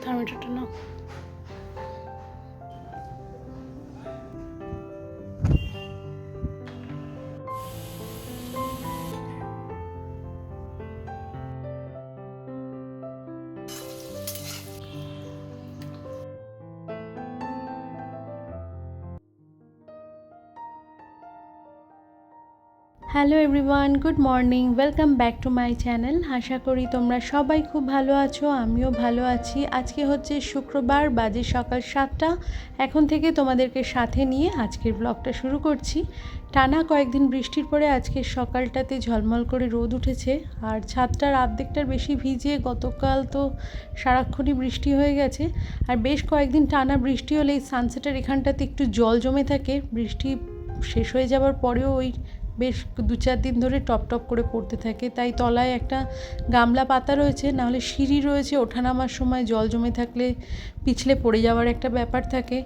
他们就这样 hello everyone good morning welcome back to my channel আশা করি তোমরা সবাই খুব ভালো আছো, আমিও ভালো আছি। আজকে হচ্ছে শুক্রবার, বাজে সকাল সাতটা। এখন থেকে তোমাদেরকে সাথে নিয়ে আজকের ব্লগটা শুরু করছি। টানা কয়েকদিন বৃষ্টির পরে আজকের সকালটাতে ঝলমল করে রোদ উঠেছে। আর ছাদটার অর্ধেকটার বেশি ভিজে গতকাল তো সারাক্ষণই বৃষ্টি হয়ে গেছে। আর বেশ কয়েকদিন টানা বৃষ্টি হলে এই সানসেটের এখানটাতে একটু জল জমে থাকে। বৃষ্টি শেষ হয়ে যাওয়ার পরেও ওই বেশ দু চার দিন ধরে টপ টপ করে পড়তে থাকে। তাই তলায় একটা গামলা পাতা রয়েছে নাহলে সিঁড়ি রয়েছে, ওঠানামার সময় জল জমে থাকলে পিছলে পড়ে যাওয়ার একটা ব্যাপার থাকে।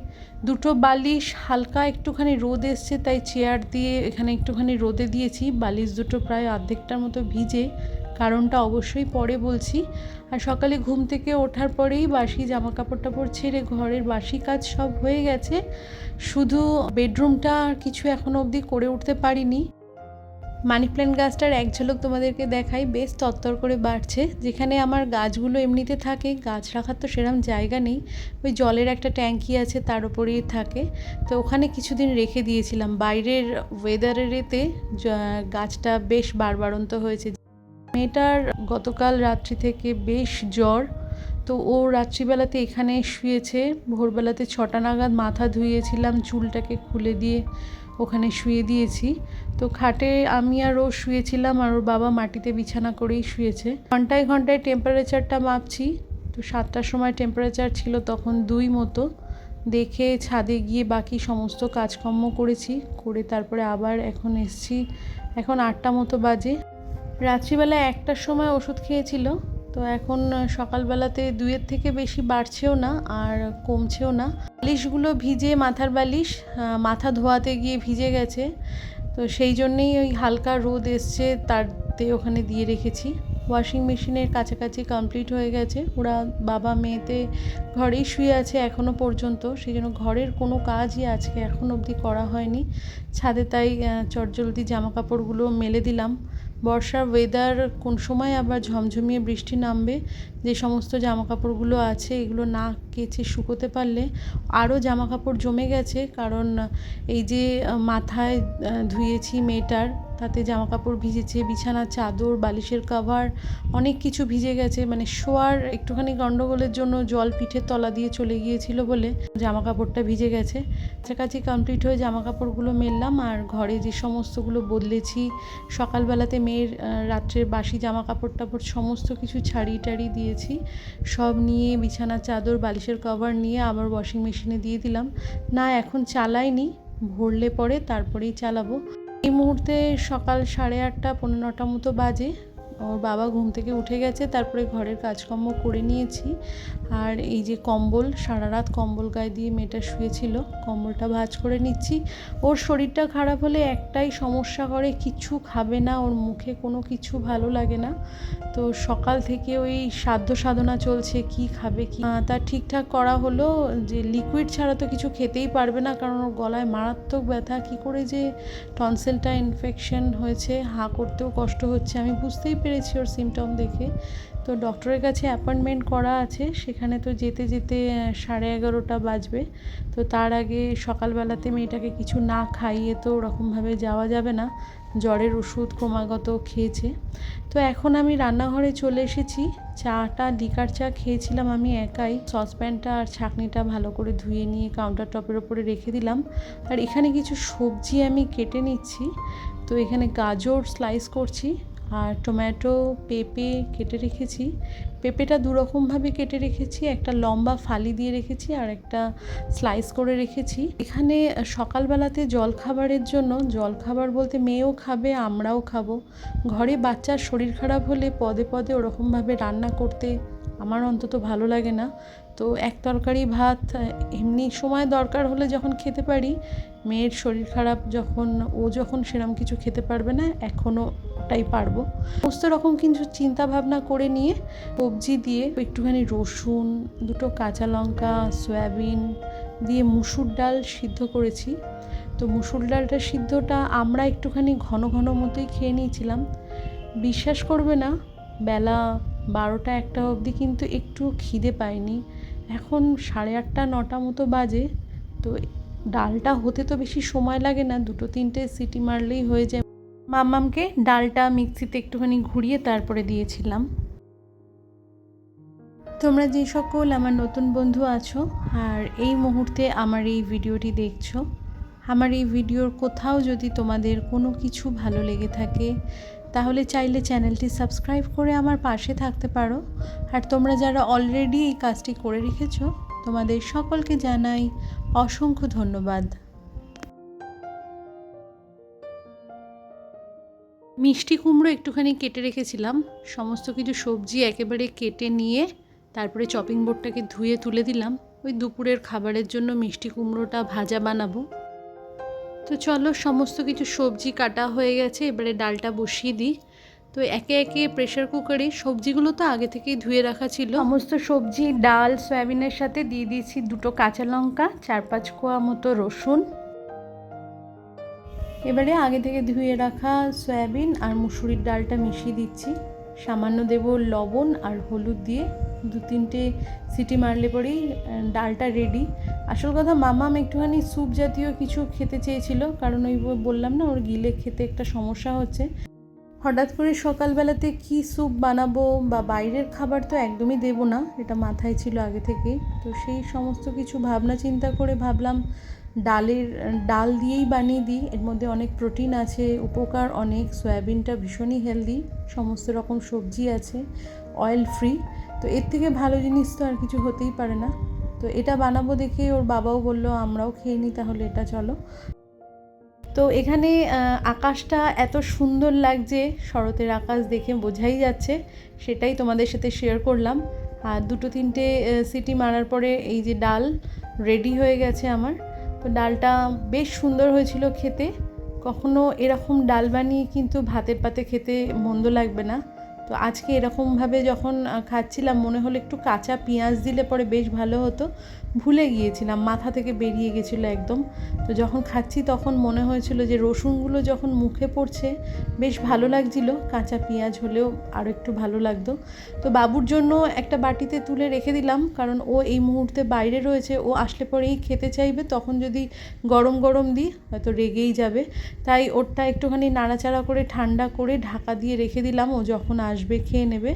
দুটো বালিশ হালকা একটুখানি রোদ এসছে, তাই চেয়ার দিয়ে এখানে একটুখানি রোদে দিয়েছি। বালিশ দুটো প্রায় অর্ধেকটার মতো ভিজে, কারণটা অবশ্যই পরে বলছি। আর সকালে ঘুম থেকে ওঠার পরেই বাসি জামা কাপড় টাপড় ছেড়ে ঘরের বাসি কাজ সব হয়ে গেছে। শুধু বেডরুমটা আর কিছু এখনও অবধি করে উঠতে পারিনি। মানি প্ল্যান্ট গাছটার এক ঝলক তোমাদেরকে দেখাই, বেশ তত্তর করে বাড়ছে। যেখানে আমার গাছগুলো এমনিতে থাকে, গাছ রাখার তো সেরকম জায়গা নেই। ওই জলের একটা ট্যাঙ্কি আছে, তার উপরেই থাকে। তো ওখানে কিছুদিন রেখে দিয়েছিলাম। বাইরের ওয়েদারের এতে গাছটা বেশ বাড়বাড়ন্ত হয়েছে। মেয়েটার গতকাল রাত্রি থেকে বেশ জ্বর। তো ও রাত্রিবেলাতে এখানে শুয়েছে। ভোরবেলাতে ছটা নাগাদ মাথা ধুইয়েছিলাম চুলটাকে খুলে দিয়ে। ওখানে শুয়ে দিয়েছি। তো খাটে আমি আর ও শুয়েছিলাম আর ওর বাবা মাটিতে বিছানা করেই শুয়েছে। ঘন্টায় ঘন্টায় টেম্পারেচারটা মাপছি। তো সাতটার সময় টেম্পারেচার ছিল তখন দুই মতো। দেখে ছাদে গিয়ে বাকি সমস্ত কাজকর্ম করেছি। করে তারপরে আবার এখন এসছি। এখন আটটা মতো বাজে। রাত্রিবেলা একটার সময় ওষুধ খেয়েছিল। তো এখন সকালবেলাতে দুইয়ের থেকে বেশি বাড়ছেও না আর কমছেও না। বালিশগুলো ভিজে মাথার বালিশ মাথা ধোয়াতে গিয়ে ভিজে গেছে। তো সেই জন্যেই ওই হালকা রোদ এসছে, তারতে ওখানে দিয়ে রেখেছি। ওয়াশিং মেশিনের কাছাকাছি কমপ্লিট হয়ে গেছে। ওরা বাবা মেয়েতে ঘরেই শুয়ে আছে এখনও পর্যন্ত। সেই জন্য ঘরের কোনো কাজই আজকে এখন অবধি করা হয়নি। ছাদে তাই চটজলদি জামা কাপড়গুলো মেলে দিলাম। বর্ষার ওয়েদার কোন সময় আবার ঝমঝমিয়ে বৃষ্টি নামবে? যে সমস্ত জামা কাপড়গুলো আছে, এগুলো না কেচে শুকোতে পারলে আরও জামা কাপড় জমে গেছে। কারণ এই যে মাথায় ধুয়েছি মেয়েটার তাতে জামা কাপড় ভিজেছে, বিছানার চাদর, বালিশের কাভার অনেক কিছু ভিজে গেছে। মানে শোয়ার একটুখানি গন্ডগোলের জন্য জল পিঠের তলা দিয়ে চলে গিয়েছিল বলে জামা কাপড়টা ভিজে গেছে। কাছাকাছি কমপ্লিট হয়ে জামা কাপড়গুলো মেললাম আর ঘরে যে সমস্তগুলো বদলেছি, সকালবেলাতে মেয়ের রাত্রের বাসি জামা কাপড় টাপড় সমস্ত কিছু ছাড়িয়ে টাড়িয়ে দিয়েছি। সব নিয়ে বিছানার চাদর, বালিশের কভার নিয়ে আবার ওয়াশিং মেশিনে দিয়ে দিলাম। না, এখন চালাইনি, ভরলে পরে তারপরেই চালাবো। এই মুহূর্তে সকাল সাড়ে আটটা পনেরো নটা মতো বাজে। ওর বাবা ঘুম থেকে উঠে গেছে, তারপরে ঘরের কাজকর্ম করে নিয়েছি। আর এই যে কম্বল, সারা রাত কম্বল গায়ে দিয়ে মেয়েটা শুয়েছিল, কম্বলটা ভাঁজ করে নিচ্ছি। ওর শরীরটা খারাপ হলে একটাই সমস্যা করে, কিছু খাবে না, ওর মুখে কোনো কিছু ভালো লাগে না। তো সকাল থেকে ওই সাধ্য সাধনা চলছে, কি খাবে, কি তা ঠিকঠাক করা হলো যে লিকুইড ছাড়া তো কিছু খেতেই পারবে না, কারণ ওর গলায় মারাত্মক ব্যথা। কি করে যে টনসেলটা ইনফেকশন হয়েছে, হা করতেও কষ্ট হচ্ছে, আমি বুঝতেই পেরেছি ওর সিমটম দেখে। তো ডক্টরের কাছে অ্যাপয়েন্টমেন্ট করা আছে, সেখানে তো যেতে যেতে সাড়ে এগারোটা বাজবে। তো তার আগে সকালবেলাতে মেয়েটাকে কিছু না খাইয়ে তো ওরকমভাবে যাওয়া যাবে না। জ্বরের ওষুধ ক্রমাগত খেয়েছে। তো এখন আমি রান্নাঘরে চলে এসেছি। চাটা, লিকার চা খেয়েছিলাম আমি একাই। সসপ্যানটা আর ছাঁকনিটা ভালো করে ধুয়ে নিয়ে কাউন্টার টপের ওপরে রেখে দিলাম। আর এখানে কিছু সবজি আমি কেটে নিচ্ছি। তো এখানে গাজর স্লাইস করছি। আর টমেটো, পেঁপে কেটে রেখেছি। পেঁপেটা দুরকমভাবে কেটে রেখেছি, একটা লম্বা ফালি দিয়ে রেখেছি আর একটা স্লাইস করে রেখেছি। এখানে সকালবেলাতে জলখাবারের জন্য, জলখাবার বলতে মেয়েও খাবে, আমরাও খাব। ঘরে বাচ্চার শরীর খারাপ হলে পদে পদে ওরকমভাবে রান্না করতে আমার অন্তত ভালো লাগে না। তো এক তরকারি ভাত, এমনি সময় দরকার হলে যখন খেতে পারি, মেয়ের শরীর খারাপ যখন, ও যখন সেরম কিছু খেতে পারবে না এখনও সবটাই পারব। সমস্ত রকম কিছু চিন্তা ভাবনা করে নিয়ে সবজি দিয়ে একটুখানি রসুন, দুটো কাঁচা লঙ্কা, সয়াবিন দিয়ে মুসুর ডাল সিদ্ধ করেছি। তো মুসুর ডালটা সিদ্ধটা আমরা একটুখানি ঘন ঘন মতোই খেয়ে নিয়েছিলাম। বিশ্বাস করবে না, বেলা বারোটা একটা অবধি কিন্তু একটু খিদে পাইনি এখন সাড়ে আটটা, নটা মতো বাজে। তো ডালটা হতে তো বেশি সময় লাগে না, দুটো তিনটে সিটি মারলেই হয়ে যায়। মাম্মামকে ডালটা মিক্সিতে একটুখানি ঘুরিয়ে তারপরে দিয়েছিলাম। তোমরা যে সকল আমার নতুন বন্ধু আছো আর এই মুহূর্তে আমার এই ভিডিওটি দেখছ, আমার এই ভিডিওর কোথাও যদি তোমাদের কোনো কিছু ভালো লেগে থাকে, তাহলে চাইলে চ্যানেলটি সাবস্ক্রাইব করে আমার পাশে থাকতে পারো। আর তোমরা যারা অলরেডি এই কাজটি করে রেখেছো, তোমাদের সকলকে জানাই অসংখ্য ধন্যবাদ। মিষ্টি কুমড়ো একটুখানি কেটে রেখেছিলাম। সমস্ত কিছু সবজি একেবারে কেটে নিয়ে তারপরে চপিং বোর্ডটাকে ধুয়ে তুলে দিলাম। ওই দুপুরের খাবারের জন্য মিষ্টি কুমড়োটা ভাজা বানাবো। তো চলো সমস্ত কিছু সবজি কাটা হয়ে গেছে, এবারে ডালটা বসিয়ে দিই। তো একে একে প্রেশার কুকারে সবজিগুলো তো আগে থেকেই ধুয়ে রাখা ছিল। সমস্ত সবজি, ডাল, সয়াবিনের সাথে দিয়ে দিয়েছি দুটো কাঁচা লঙ্কা, চার পাঁচ কোয়া মতো রসুন। এবারে আগে থেকে ধুয়ে রাখা সয়াবিন আর মুসুরির ডালটা মিশিয়ে দিচ্ছি। সামান্য দেব লবণ আর হলুদ দিয়ে দু তিনটে সিটি মারলে পরেই ডালটা রেডি আসল কথা, মামাম একটুখানি স্যুপ জাতীয় কিছু খেতে চেয়েছিল, কারণ ওই বললাম না, ওর গিলে খেতে একটা সমস্যা হচ্ছে। হঠাৎ করে সকালবেলাতে কি স্যুপ বানাবো বা বাইরের খাবার তো একদমই দেব না, এটা মাথায় ছিল আগে থেকেই। তো সেই সমস্ত কিছু ভাবনা চিন্তা করে ভাবলাম ডালের, ডাল দিয়েই বানিয়ে দিই। এর মধ্যে অনেক প্রোটিন আছে, উপকার অনেক, সয়াবিনটা ভীষণই হেলদি, সমস্ত রকম সবজি আছে অয়েল ফ্রি তো এর থেকে ভালো জিনিস তো আর কিছু হতেই পারে না। তো এটা বানাবো দেখে ওর বাবাও বলল, আমরাও খেয়ে নিই তাহলে, এটা চলো। তো এখানে আকাশটা এত সুন্দর লাগছে, শরতের আকাশ দেখে বোঝাই যাচ্ছে। সেটাই তোমাদের সাথে শেয়ার করলাম। আর দুটো তিনটে সিটি মারার পরে এই যে ডাল রেডি হয়ে গেছে আমার। তো ডালটা বেশ সুন্দর হয়েছিল খেতে। কখনো এরকম ডাল বানিয়ে কিন্তু ভাতের পাতে খেতে মন্দ লাগবে না। তো আজকে এরকমভাবে যখন খাচ্ছিলাম, মনে হলো একটু কাঁচা পেঁয়াজ দিলে পরে বেশ ভালো হতো। ভুলে গিয়েছিলাম, মাথা থেকে বেরিয়ে গেছিল একদম। তো যখন খাচ্ছি তখন মনে হয়েছিল যে রসুনগুলো যখন মুখে পড়ছে, বেশ ভালো লাগছিল, কাঁচা পেঁয়াজ হলেও আরও একটু ভালো লাগতো। তো বাবুর জন্য একটা বাটিতে তুলে রেখে দিলাম, কারণ ও এই মুহূর্তে বাইরে রয়েছে, ও আসলে পরেই খেতে চাইবে, তখন যদি গরম গরম দিই, হয়তো রেগেই যাবে। তাই ওরটা একটুখানি নাড়াচাড়া করে, ঠান্ডা করে ঢাকা দিয়ে রেখে দিলাম, ও যখন আসবে খেয়ে নেবে।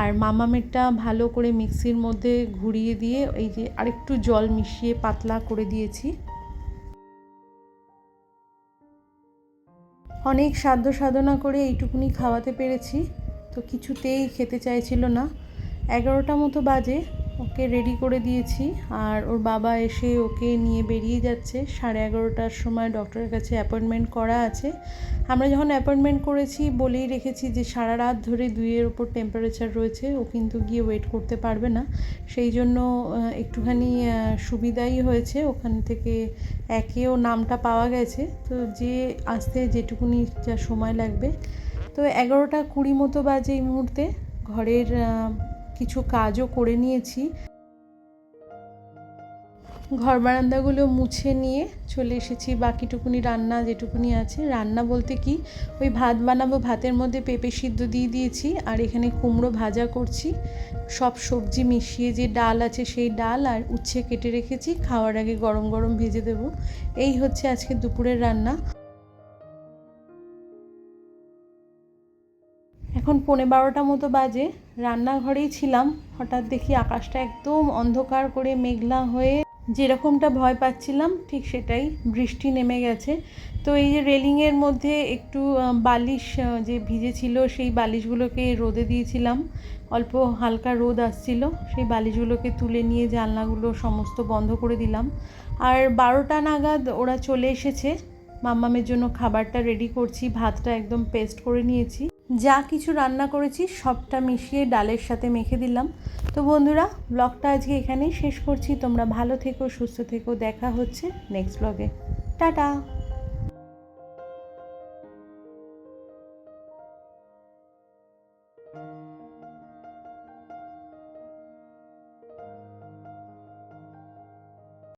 আর মামামেরটা ভালো করে মিক্সির মধ্যে ঘুরিয়ে দিয়ে, এই যে আরেকটু জল মিশিয়ে পাতলা করে দিয়েছি। অনেক সাধ্য সাধনা করে এইটুকুনি খাওয়াতে পেরেছি, তো কিছুতেই খেতে চাইছিল না। এগারোটা মতো বাজে ওকে রেডি করে দিয়েছি। আর ওর বাবা এসে ওকে নিয়ে বেরিয়ে যাচ্ছে। সাড়ে এগারোটার সময় ডক্টরের কাছে অ্যাপয়েন্টমেন্ট করা আছে। আমরা যখন অ্যাপয়েন্টমেন্ট করেছি, বলেই রেখেছি যে সারা রাত ধরে দুইয়ের ওপর টেম্পারেচার রয়েছে, ও কিন্তু গিয়ে ওয়েট করতে পারবে না। সেই জন্য একটুখানি সুবিধাই হয়েছে। ওখান থেকে একেও নামটা পাওয়া গেছে। তো যে আসতে যেটুকুনি যা সময় লাগবে। তো এগারোটা কুড়ি মতো বাজে এই মুহূর্তে। ঘরের কিছু কাজও করে নিয়েছি। ঘর বারান্দাগুলো মুছে নিয়ে চলে এসেছি। বাকিটুকুনি রান্না যেটুকুনি আছে। রান্না বলতে কি? ওই ভাত বানাবো, ভাতের মধ্যে পেঁপে সিদ্ধ দিয়ে দিয়েছি আর এখানে কুমড়ো ভাজা করছি। সব সবজি মিশিয়ে যে ডাল আছে সেই ডাল আর উচ্ছে কেটে রেখেছি। খাওয়ার আগে গরম গরম ভেজে দেব। এই হচ্ছে আজকে দুপুরের রান্না। এখন পৌনে বারোটা মতো বাজে, রান্নাঘরেই ছিলাম। হঠাৎ দেখি আকাশটা একদম অন্ধকার করে মেঘলা হয়ে যেরকমটা ভয় পাচ্ছিলাম, ঠিক সেটাই বৃষ্টি নেমে গেছে। তো এই যে রেলিংয়ের মধ্যে একটু বালিশ যে ভিজে ছিল সেই বালিশগুলোকে রোদে দিয়েছিলাম। অল্প হালকা রোদ আসছিল, সেই বালিশগুলোকে তুলে নিয়ে জানলাগুলো সমস্ত বন্ধ করে দিলাম। আর বারোটা নাগাদ ওরা চলে এসেছে। মাম্মামের জন্য খাবারটা রেডি করছি, ভাতটা একদম পেস্ট করে নিয়েছি। যা কিছু রান্না করেছি সবটা মিশিয়ে ডালের সাথে মেখে দিলাম। তো বন্ধুরা, ব্লগটা আজকে এখানেই শেষ করছি। তোমরা ভালো থেকো, সুস্থ থেকো। দেখা হচ্ছে নেক্সট ব্লগে টাটা!